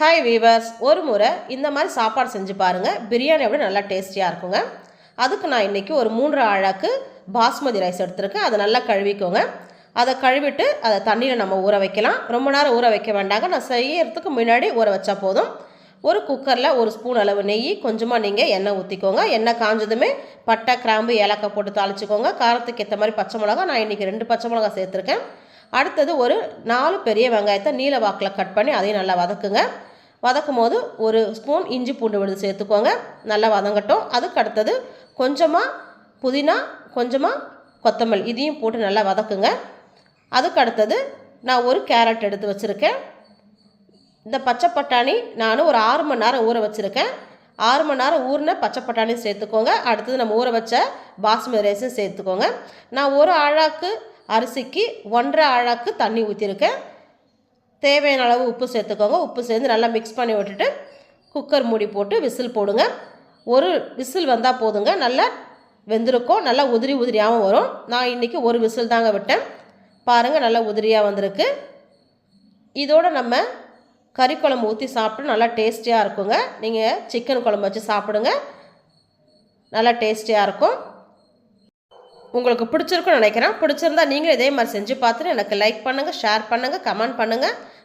Hi viewers ஒரு முறை இந்த மாதிரி சாப்பாடு செஞ்சு பாருங்கள் பிரியாணி விட நல்லா டேஸ்டியாக இருக்குங்க. அதுக்கு நான் இன்றைக்கி ஒரு மூன்று ஆழாக்கு பாஸ்மதி ரைஸ் எடுத்திருக்கேன். அதை நல்லா கழுவிக்கோங்க. அதை கழுவிட்டு அதை தண்ணியில் நம்ம ஊற வைக்கலாம். ரொம்ப நேரம் ஊற வைக்க வேண்டாங்க. நான் செய்யறதுக்கு முன்னாடி ஊற வச்சா போதும். ஒரு குக்கரில் ஒரு ஸ்பூன் அளவு நெய் கொஞ்சமாக நீங்கள் எண்ணெய் ஊற்றிக்கோங்க எண்ணெய் காஞ்சதுமே பட்டை கிராம்பு ஏலக்காய் போட்டு தாளிச்சிக்கோங்க. காரத்துக்கு ஏற்ற மாதிரி பச்சை மிளகா நான் இன்றைக்கி ரெண்டு பச்சை மிளகா சேர்த்துருக்கேன். அடுத்தது ஒரு நாலு பெரிய வெங்காயத்தை நீல வாக்கில் கட் பண்ணி அதையும் நல்லா வதக்குங்க. வதக்கும் போது ஒரு ஸ்பூன் இஞ்சி பூண்டு விழுது சேர்த்துக்கோங்க. நல்லா வதங்கட்டும். அதுக்கு அடுத்தது கொஞ்சமாக புதினா கொஞ்சமாக கொத்தமல்லி இதையும் போட்டு நல்லா வதக்குங்க. அதுக்கு அடுத்தது நான் ஒரு கேரட் எடுத்து வச்சுருக்கேன். இந்த பச்சை பட்டாணி நான் ஒரு ஆறு மணி நேரம் ஊற வச்சுருக்கேன். ஆறு மணி நேரம் ஊறின பச்சை பட்டாணி சேர்த்துக்கோங்க. அடுத்தது நம்ம ஊற வச்ச பாஸ்மதி ரைஸும் சேர்த்துக்கோங்க. நான் ஒரு ஆழாக்கு அரிசிக்கு ஒன்றரை ஆழாக்கு தண்ணி ஊற்றிருக்கேன் தேவையான அளவு உப்பு சேர்த்துக்கோங்க. உப்பு சேர்ந்து நல்லா மிக்ஸ் பண்ணி விட்டுட்டு குக்கர் மூடி போட்டு விசில் போடுங்க. ஒரு விசில் வந்தால் போதுங்க. நல்லா வெந்திருக்கும். நல்லா உதிரி உதிரியாகவும் வரும். நான் இன்றைக்கி ஒரு விசில் தாங்க விட்டேன். பாருங்கள் நல்லா உதிரியாக வந்திருக்கு. இதோடு நம்ம கறி குழம்பு ஊற்றி சாப்பிட்டு நல்லா டேஸ்டியாக இருக்குங்க. நீங்கள் சிக்கன் குழம்பு வச்சு சாப்பிடுங்க. நல்லா டேஸ்டியாக இருக்கும். உங்களுக்கு பிடிச்சிருக்குன்னு நினைக்கிறேன். பிடிச்சிருந்தா நீங்களும் இதே மாதிரி செஞ்சு பார்த்துட்டு எனக்கு லைக் பண்ணுங்கள் ஷேர் பண்ணுங்கள் கமெண்ட் பண்ணுங்கள்